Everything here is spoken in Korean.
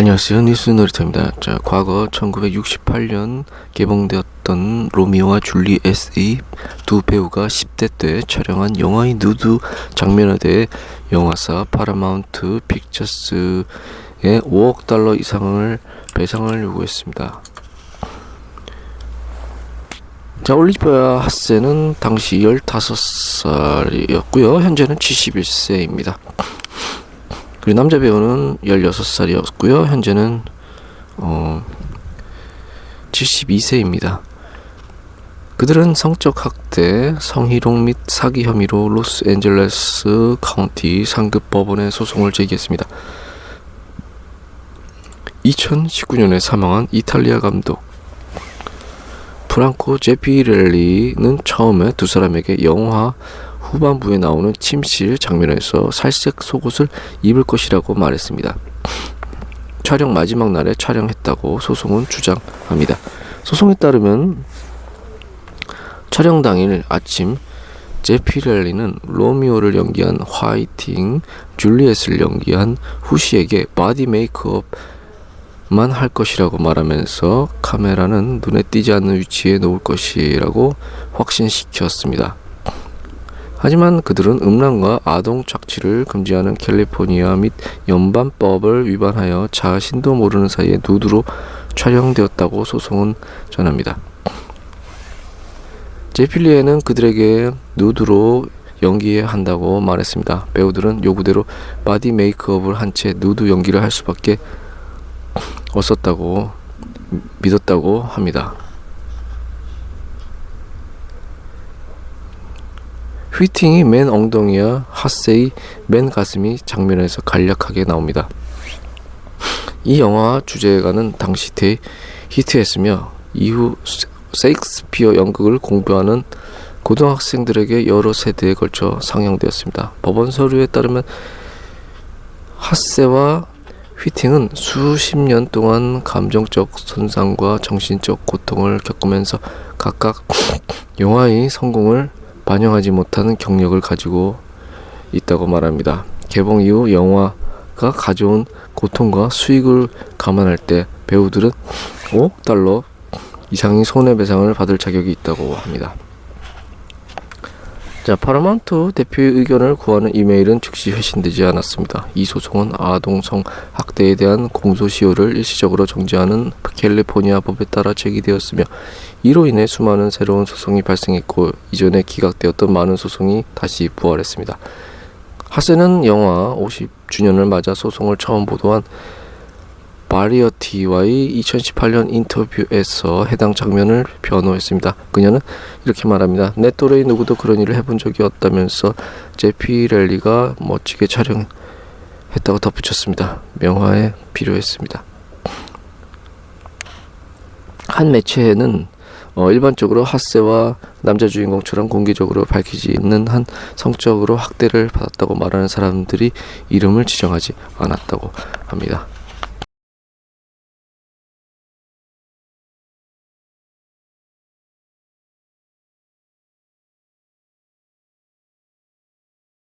안녕하세요. 뉴스 놀이터입니다. 자, 과거 1968년 개봉되었던 로미오와 줄리 SE 두 배우가 10대 때 촬영한 영화의 누드 장면에 대해 영화사 파라마운트 픽처스에 5억 달러 이상을 배상을 요구했습니다. 자, 올리비아 하세는 당시 15살이었고요. 현재는 71세입니다. 그리고 남자 배우는 16살이었고요. 현재는 어 72세입니다. 그들은 성적 학대, 성희롱 및 사기 혐의로 로스앤젤레스 카운티 상급 법원에 소송을 제기했습니다. 2019년에 사망한 이탈리아 감독 프랑코 제피렐리는 처음에 두 사람에게 영화 후반부에 나오는 침실 장면에서 살색 속옷을 입을 것이라고 말했습니다. 촬영 마지막 날에 촬영했다고 소송은 주장합니다. 소송에 따르면 촬영 당일 아침 제피렐리는 로미오를 연기한 화이팅, 줄리엣을 연기한 후시에게 바디 메이크업만 할 것이라고 말하면서 카메라는 눈에 띄지 않는 위치에 놓을 것이라고 확신시켰습니다. 하지만 그들은 음란과 아동 착취를 금지하는 캘리포니아 및 연방법을 위반하여 자신도 모르는 사이에 누드로 촬영되었다고 소송은 전합니다. 제필리에는 그들에게 누드로 연기해야 한다고 말했습니다. 배우들은 요구대로 바디 메이크업을 한 채 누드 연기를 할 수밖에 없었다고 믿었다고 합니다. 휘팅이 맨 엉덩이와 하세이 맨 가슴이 장면에서 간략하게 나옵니다. 이 영화 주제가는 당시 대 히트했으며 이후 세익스피어 연극을 공부하는 고등학생들에게 여러 세대에 걸쳐 상영되었습니다. 법원 서류에 따르면 하세와 휘팅은 수십 년 동안 감정적 손상과 정신적 고통을 겪으면서 각각 영화의 성공을 반영하지 못하는 경력을 가지고 있다고 말합니다. 개봉 이후 영화가 가져온 고통과 수익을 감안할 때 배우들은 5억 달러 이상의 손해배상을 받을 자격이 있다고 합니다. 자, 파라마운트 대표의 의견을 구하는 이메일은 즉시 회신되지 않았습니다. 이 소송은 아동성 학대에 대한 공소시효를 일시적으로 정지하는 캘리포니아 법에 따라 제기되었으며 이로 인해 수많은 새로운 소송이 발생했고 이전에 기각되었던 많은 소송이 다시 부활했습니다. 하세는 영화 50주년을 맞아 소송을 처음 보도한 바리어티와의 2018년 인터뷰에서 해당 장면을 변호했습니다. 그녀는 이렇게 말합니다. 내 또래의 누구도 그런 일을 해본 적이 없다면서 제피 랠리가 멋지게 촬영했다고 덧붙였습니다. 명화에 필요했습니다. 한 매체에는 어, 일반적으로 하세와 남자 주인공처럼 공개적으로 밝히지 않는 한 성적으로 학대를 받았다고 말하는 사람들이 이름을 지정하지 않았다고 합니다.